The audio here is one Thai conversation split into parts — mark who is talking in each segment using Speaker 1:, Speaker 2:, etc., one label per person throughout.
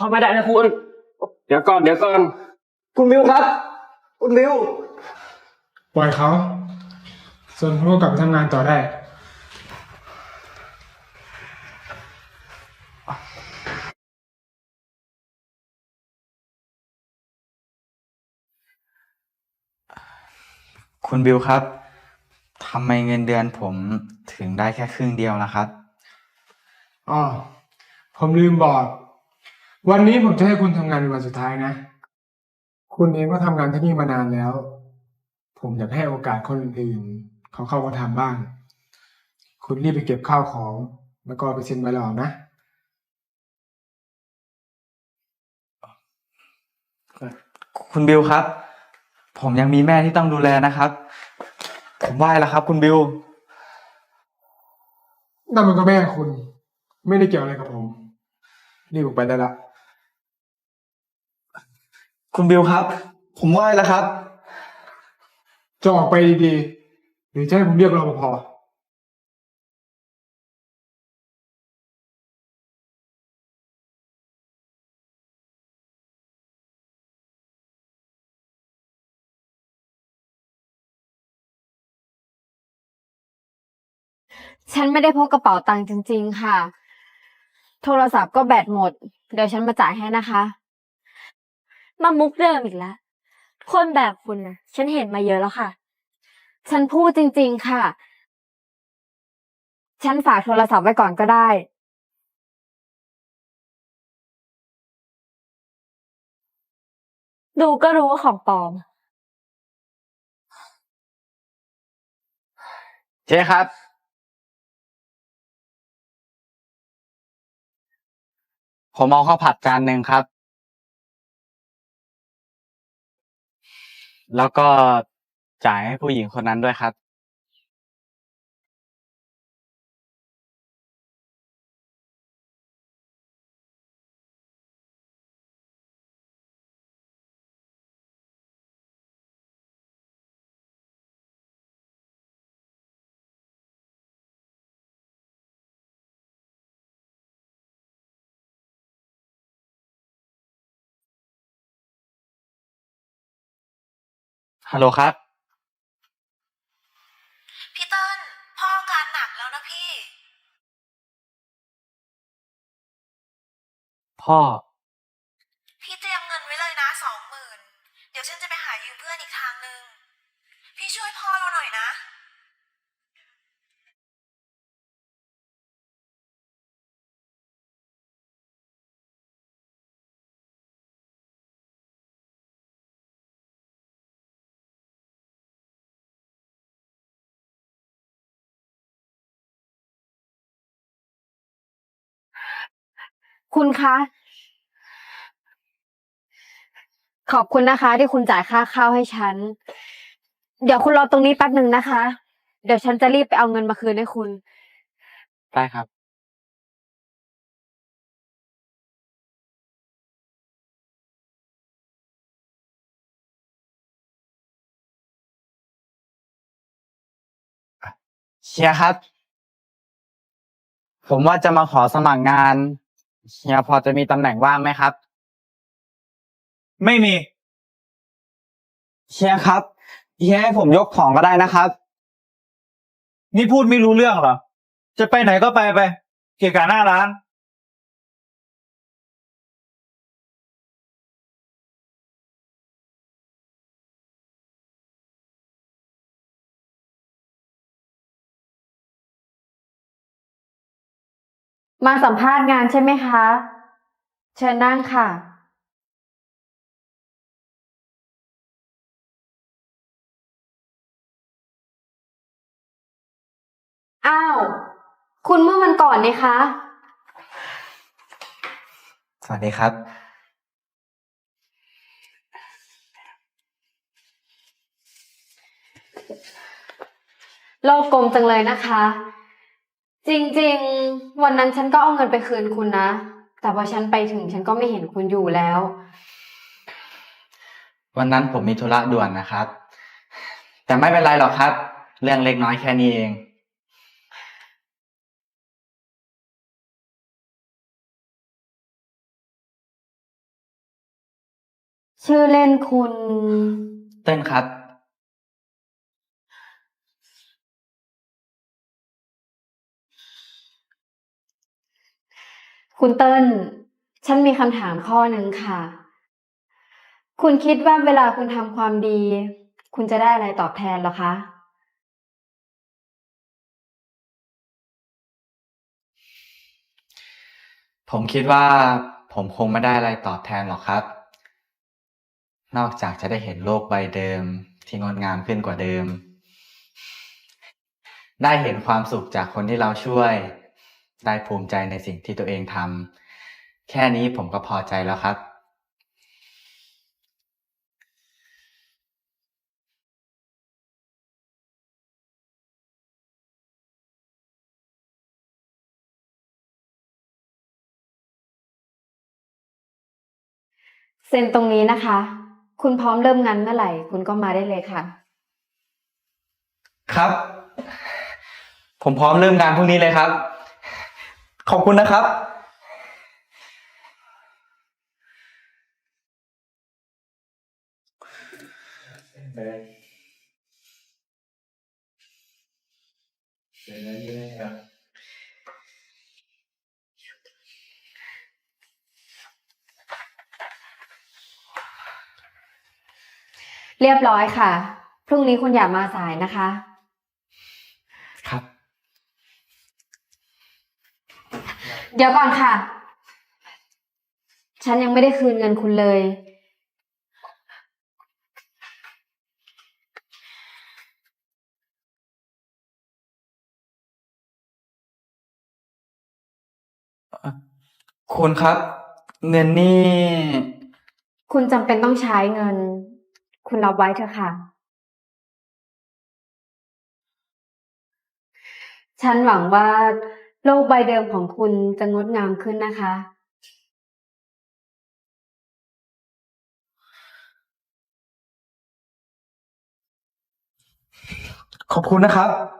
Speaker 1: เข้าไม่ได้นะคุณ
Speaker 2: เดี๋ยวก่อน เดี๋ยวก่อน
Speaker 1: คุณบิวครับ คุณบิว
Speaker 3: ปล่อยเขา ส่วนผมก็กลับไปทำงานต่อได้
Speaker 4: คุณบิวครับทำไมเงินเดือนผมถึงได้แค่ครึ่งเดียวล่ะครับ
Speaker 3: อ๋อ ผมลืมบอก วันนี้ผมจะให้คุณทำงานเป็นวันสุดท้ายนะ คุณเองก็ทำงานที่นี่มานานแล้ว ผมอยากให้โอกาสคนอื่นๆเขาเข้ามาทำบ้าง คุณรีบไปเก็บข้าวของ แล้วก็ไปเซ็นใบลาออกนะ
Speaker 4: คุณบิวครับ ผมยังมีแม่ที่ต้องดูแลนะครับ ผมไหว้แล้วครับ คุณบิว
Speaker 3: นั่นมันก็แม่คุณ ไม่ได้เกี่ยวอะไรกับผม รีบออกไปได้ละ
Speaker 4: คุณบิวครับ ผมไหว้แล้วครับ
Speaker 3: จะออกไปดีๆ หรือจะให้ผมเรียกรปภ
Speaker 5: ฉันไม่ได้พกกระเป๋าตังค์จริง ๆ ค่ะ โทรศัพท์ก็แบตหมด เดี๋ยวฉันมาจ่ายให้นะคะ มามุกเดิมอีกแล้ว คนแบบคุณนะฉันเห็นมาเยอะแล้วค่ะ ฉันพูดจริง ๆ ค่ะ ฉันฝากโทรศัพท์ไว้ก่อนก็ได้ ดูก็รู้ว่าของปลอม
Speaker 4: เจ๊ครับ ผมเอาข้าวผัดจานหนึ่งครับ แล้วก็จ่ายให้ผู้หญิงคนนั้นด้วยครับ ฮัลโหลครับ
Speaker 6: พี่เติ้ลพ่ออาการหนักแล้วนะพี่
Speaker 4: พ่อ
Speaker 6: พี่เตรียมเงินไว้เลยนะสองหมื่นเดี๋ยวฉันจะไปหายืมเพื่อนอีกทางหนึ่งพี่ช่วยพ่อเราหน่อยนะ
Speaker 5: คุณคะ ขอบคุณนะคะ ที่คุณจ่ายค่าข้าวให้ฉัน เดี๋ยวคุณรอตรงนี้แป๊บหนึ่งนะคะ เดี๋ยวฉันจะรีบไปเอาเงินมาคืนให้คุณ
Speaker 4: ได้ครับ เชียร์ครับ ผมว่าจะมาขอสมัครงาน เฮียพอจะมีตำแหน่งว่างไหมครับ
Speaker 1: ไม่มี
Speaker 4: เชียร์ครับเฮียให้ผมยกของก็ได้นะครับ
Speaker 1: นี่พูดไม่รู้เรื่องเหรอ จะไปไหนก็ไปไป เกะกะหน้าร้าน
Speaker 5: มาสัมภาษณ์งานใช่ไหมคะ เชิญนั่งค่ะ อ้าว คุณเมื่อวันก่อนนี่คะ
Speaker 4: สวัสดีครับ
Speaker 5: โลกกลมจังเลยนะคะ จริงๆ วันนั้นฉันก็เอาเงินไปคืนคุณนะ แต่พอฉันไปถึงฉันก็ไม่เห็นคุณอยู่แล้ว
Speaker 4: วันนั้นผมมีธุระด่วนนะครับ แต่ไม่เป็นไรหรอกครับ เรื่องเล็กน้อยแค่นี้เอง
Speaker 5: ชื่อเล่นคุณ
Speaker 4: เต้นครับ
Speaker 5: คุณเติ้ลฉันมีคำถามข้อหนึ่งค่ะ คุณคิดว่าเวลาคุณทำความดี คุณจะได้อะไรตอบแทนหรอคะ
Speaker 4: ผมคิดว่าผมคงไม่ได้อะไรตอบแทนหรอกครับ นอกจากจะได้เห็นโลกใบเดิมที่งดงามขึ้นกว่าเดิม ได้เห็นความสุขจากคนที่เราช่วย ได้ภูมิใจในสิ่งที่ตัวเองทำแค่นี้ผมก็พอใจแล้วครับ
Speaker 5: เซ็นตรงนี้นะคะ คุณพร้อมเริ่มงานเมื่อไหร่ คุณก็มาได้เลยค่ะ
Speaker 4: ครับ ผมพร้อมเริ่มงานพรุ่งนี้เลยครับ ขอบคุณนะครับ
Speaker 5: เรียบร้อยค่ะ พรุ่งนี้คุณอย่ามาสายนะคะ
Speaker 4: ครับ
Speaker 5: เดี๋ยวก่อนค่ะ ฉันยังไม่ได้คืนเงินคุณเลย
Speaker 4: คุณครับ เงินนี่
Speaker 5: คุณจำเป็นต้องใช้เงิน คุณรับไว้เถอะค่ะ ฉันหวังว่า โลกใบเดิมของคุณจะงดงามขึ้นนะคะ
Speaker 4: ขอบคุณนะครับ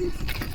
Speaker 7: Thank
Speaker 5: you.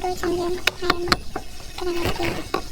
Speaker 7: โดยสัง看看这ย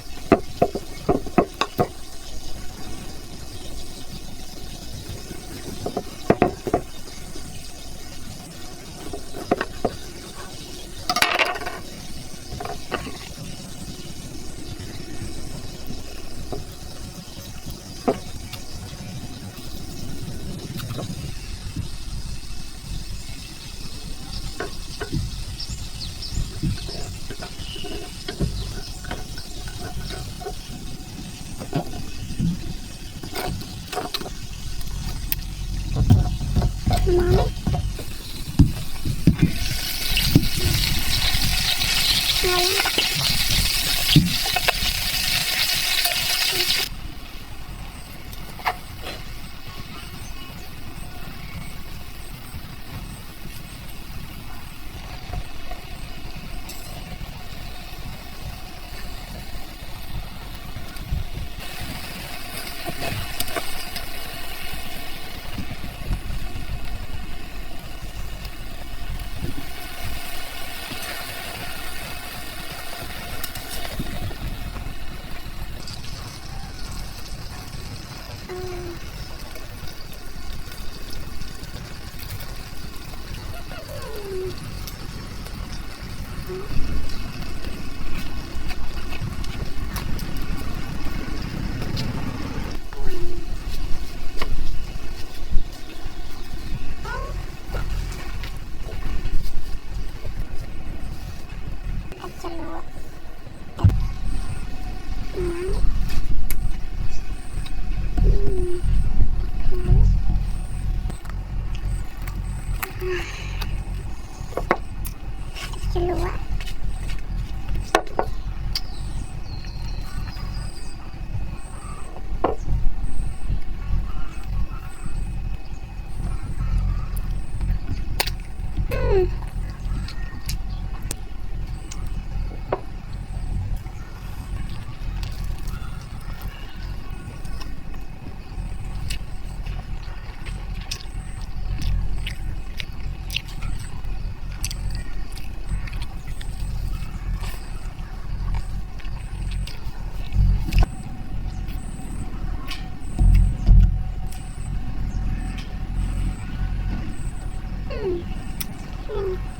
Speaker 7: うん。